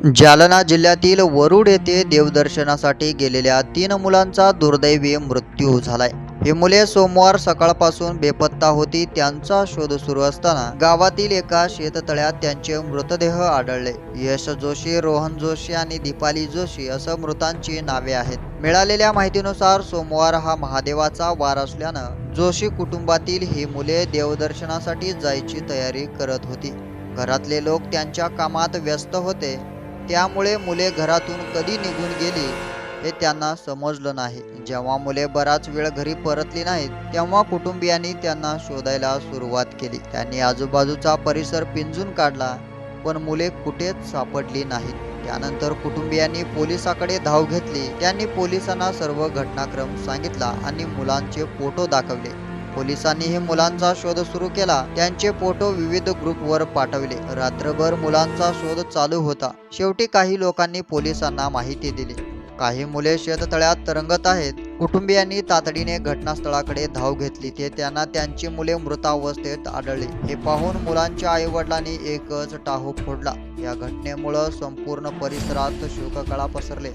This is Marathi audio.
जालना जिल्ह्यातील वरुड येथे देवदर्शनासाठी गेलेल्या तीन मुलांचा दुर्दैवी मृत्यू झालाय. ही मुले सोमवार सकाळपासून बेपत्ता होती त्यांचा शोध सुरू असताना गावातील एका शेततळ्यात त्यांचे मृतदेह आढळले. यश जोशी रोहन जोशी आणि दीपाली जोशी असं मृतांची नावे आहेत. मिळालेल्या माहितीनुसार सोमवार हा महादेवाचा वार असल्यानं जोशी कुटुंबातील ही मुले देवदर्शनासाठी जायची तयारी करत होती. घरातले लोक त्यांच्या कामात व्यस्त होते. त्यामुळे मुले घरातून कधी निघून गेली हे त्यांना समजलं नाही. जेव्हा मुले बराच वेळ घरी परतली नाहीत तेव्हा कुटुंबियांनी त्यांना शोधायला सुरुवात केली. त्यांनी आजूबाजूचा परिसर पिंजून काढला पण मुले कुठेच सापडली नाहीत. त्यानंतर कुटुंबियांनी पोलिसाकडे धाव घेतली. त्यांनी पोलिसांना सर्व घटनाक्रम सांगितला आणि मुलांचे फोटो दाखवले. पोलिसांनी मुलांचा शोध सुरू केला. त्यांचे फोटो विविध ग्रुपवर पाठवले. रात्रभर मुलांचा शोध चालू होता. शेवटी काही लोकांनी पोलिसांना माहिती दिली. काही मुले शेततळ्यात तरंगत आहेत. कुटुंबियांनी तातडीने घटनास्थळाकडे धाव घेतली. ते त्यांना त्यांची मुले मृतावस्थेत आढळली. हे पाहून मुलांच्या आईवडिलांनी एकच टाहू फोडला. या घटनेमुळं संपूर्ण परिसरात शोककळा पसरले.